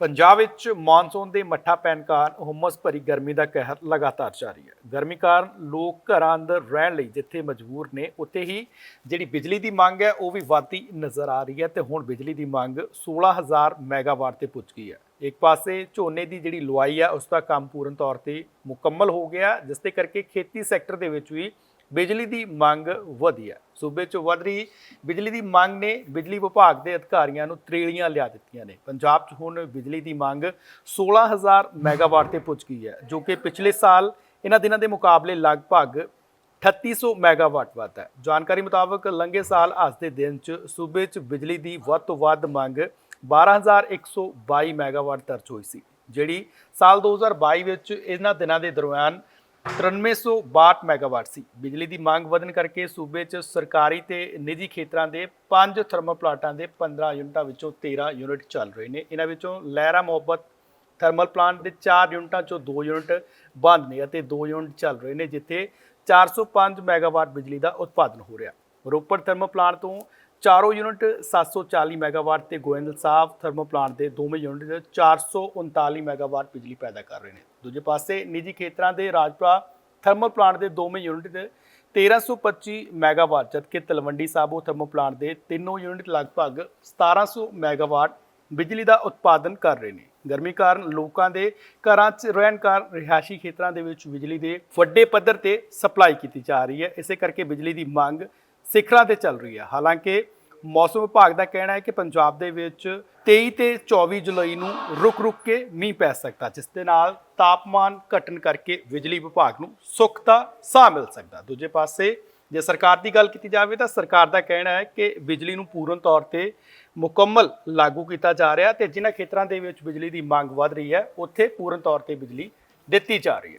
ਪੰਜਾਬ ਵਿੱਚ ਮੌਨਸੂਨ ਦੇ ਮੱਠਾ ਪੈਣ ਕਾਰਨ ਹੁਮਸ ਭਰੀ ਗਰਮੀ ਦਾ ਕਹਿਰ ਲਗਾਤਾਰ ਜਾਰੀ ਹੈ। ਗਰਮੀ ਕਾਰਨ ਲੋਕ ਘਰਾਂ ਅੰਦਰ ਰਹਿਣ ਲਈ ਜਿੱਥੇ ਮਜਬੂਰ ਨੇ, ਉੱਥੇ ਹੀ ਜਿਹੜੀ ਬਿਜਲੀ ਦੀ ਮੰਗ ਹੈ, ਉਹ ਵੀ ਵਧਦੀ ਨਜ਼ਰ ਆ ਰਹੀ ਹੈ ਤੇ ਹੁਣ ਬਿਜਲੀ ਦੀ ਮੰਗ 16000 ਮੈਗਾਵਾਟ ਤੇ ਪੁੱਜ ਗਈ ਹੈ। ਇੱਕ ਪਾਸੇ ਝੋਨੇ ਦੀ ਜਿਹੜੀ ਲੁਆਈ ਹੈ ਉਸ ਦਾ ਕੰਮ ਪੂਰਨ ਤੌਰ ਤੇ ਮੁਕੰਮਲ ਹੋ ਗਿਆ, ਜਿਸ ਦੇ ਕਰਕੇ ਖੇਤੀ ਸੈਕਟਰ ਦੇ ਵਿੱਚ ਵੀ ਬਿਜਲੀ ਦੀ ਮੰਗ ਵਧੀ ਹੈ। ਸੂਬੇ 'ਚ ਵਧ ਰਹੀ ਬਿਜਲੀ ਦੀ ਮੰਗ ਨੇ ਬਿਜਲੀ ਵਿਭਾਗ ਦੇ ਅਧਿਕਾਰੀਆਂ ਨੂੰ ਤ੍ਰੇਲੀਆਂ ਲਿਆ ਦਿੱਤੀਆਂ ਨੇ। ਪੰਜਾਬ 'ਚ ਹੁਣ ਬਿਜਲੀ ਦੀ ਮੰਗ 16000 ਮੈਗਾਵਾਟ ਤੇ ਪੁੱਜ ਗਈ ਹੈ, ਜੋ ਕਿ ਪਿਛਲੇ ਸਾਲ ਇਹਨਾਂ ਦਿਨਾਂ ਦੇ ਮੁਕਾਬਲੇ ਲਗਭਗ 3800 ਮੈਗਾਵਾਟ ਵੱਧ ਹੈ। ਜਾਣਕਾਰੀ ਮੁਤਾਬਕ ਲੰਘੇ ਸਾਲ ਅੱਜ ਦੇ ਦਿਨ 'ਚ ਸੂਬੇ 'ਚ ਬਿਜਲੀ ਦੀ ਵੱਧ ਤੋਂ ਵੱਧ ਮੰਗ 12122 ਮੈਗਾਵਾਟ ਦਰਜ ਹੋਈ ਸੀ, ਜਿਹੜੀ ਸਾਲ 2022 ਵਿੱਚ ਇਹਨਾਂ ਦਿਨਾਂ ਦੇ ਦਰਮਿਆਨ 9362 ਮੈਗਾਵਾਟ ਸੀ। ਬਿਜਲੀ ਦੀ ਮੰਗ ਵਧਣ ਕਰਕੇ ਸੂਬੇ 'ਚ ਸਰਕਾਰੀ ਤੇ ਨਿੱਜੀ ਖੇਤਰਾਂ ਦੇ 5 ਥਰਮਲ ਪਲਾਂਟਾਂ ਦੇ 15 ਯੂਨਿਟਾਂ ਵਿੱਚੋਂ 13 ਯੂਨਿਟ ਚੱਲ ਰਹੇ ਨੇ। ਇਹਨਾਂ ਵਿੱਚੋਂ ਲਹਿਰਾ ਮੁਹੱਬਤ ਥਰਮਲ ਪਲਾਂਟ ਦੇ 4 ਯੂਨਿਟਾਂ ਚੋਂ 2 ਯੂਨਿਟ ਬੰਦ ਨੇ ਅਤੇ 2 ਯੂਨਿਟ ਚੱਲ ਰਹੇ ਨੇ, ਜਿੱਥੇ 405 ਮੈਗਾਵਾਟ ਬਿਜਲੀ ਦਾ ਉਤਪਾਦਨ ਹੋ ਰਿਹਾ। ਰੋਪੜ ਥਰਮਲ ਪਲਾਂਟ ਤੋਂ ਚਾਰੋਂ ਯੂਨਿਟ 740 ਮੈਗਾਵਾਟ ਤੇ ਗੋਇੰਦਲ ਸਾਹਿਬ ਥਰਮਲ ਪਲਾਂਟ ਦੇ ਦੋਵੇਂ ਯੂਨਿਟ 439 ਮੈਗਾਵਾਟ ਬਿਜਲੀ ਪੈਦਾ ਕਰ ਰਹੇ ਨੇ। ਦੂਜੇ ਪਾਸੇ ਨਿੱਜੀ ਖੇਤਰਾਂ ਦੇ ਰਾਜਪੁਰਾ ਥਰਮਲ ਪਲਾਂਟ ਦੇ ਦੋਵੇਂ ਯੂਨਿਟ 1325 ਮੈਗਾਵਾਟ, ਜਦਕਿ ਤਲਵੰਡੀ ਸਾਬੋ ਥਰਮਲ ਪਲਾਂਟ ਦੇ ਤਿੰਨੋਂ ਯੂਨਿਟ ਲਗਭਗ 1700 ਮੈਗਾਵਾਟ ਬਿਜਲੀ ਦਾ ਉਤਪਾਦਨ ਕਰ ਰਹੇ ਨੇ। ਗਰਮੀ ਕਾਰਨ ਲੋਕਾਂ ਦੇ ਘਰਾਂ 'ਚ ਰਹਿਣ ਕਾਰਨ ਰਿਹਾਇਸ਼ੀ ਖੇਤਰਾਂ ਦੇ ਵਿੱਚ ਬਿਜਲੀ ਦੇ ਵੱਡੇ ਪੱਧਰ ਤੇ ਸਪਲਾਈ ਕੀਤੀ ਜਾ ਰਹੀ ਹੈ। ਇਸੇ ਕਰਕੇ ਬਿਜਲੀ ਦੀ ਮੰਗ ਸਿਖਰਾਂ ਤੇ ਚੱਲ ਰਹੀ ਹੈ ਹਾਲਾਂਕਿ ਮੌਸਮ ਵਿਭਾਗ ਦਾ ਕਹਿਣਾ ਹੈ ਕਿ ਪੰਜਾਬ ਦੇ ਵਿੱਚ 23 ਤੇ 24 ਜੁਲਾਈ ਨੂੰ ਰੁਕ-ਰੁਕ ਕੇ ਮੀਂਹ ਪੈ ਸਕਦਾ, ਜਿਸ ਦੇ ਨਾਲ ਤਾਪਮਾਨ ਘਟਣ ਕਰਕੇ ਬਿਜਲੀ ਵਿਭਾਗ ਨੂੰ ਸੁੱਖ ਦਾ ਸਾਹ ਮਿਲ ਸਕਦਾ। ਦੂਜੇ ਪਾਸੇ, ਜੇ ਸਰਕਾਰ ਦੀ ਗੱਲ ਕੀਤੀ ਜਾਵੇ ਤਾਂ ਸਰਕਾਰ ਦਾ ਕਹਿਣਾ ਹੈ ਕਿ ਬਿਜਲੀ ਨੂੰ ਪੂਰਨ ਤੌਰ ਤੇ ਮੁਕੰਮਲ ਲਾਗੂ ਕੀਤਾ ਜਾ ਰਿਹਾ ਤੇ ਜਿਨ੍ਹਾਂ ਖੇਤਰਾਂ ਦੇ ਵਿੱਚ ਬਿਜਲੀ ਦੀ ਮੰਗ ਵੱਧ ਰਹੀ ਹੈ, ਉੱਥੇ ਪੂਰਨ ਤੌਰ ਤੇ ਬਿਜਲੀ ਦਿੱਤੀ ਜਾ ਰਹੀ ਹੈ।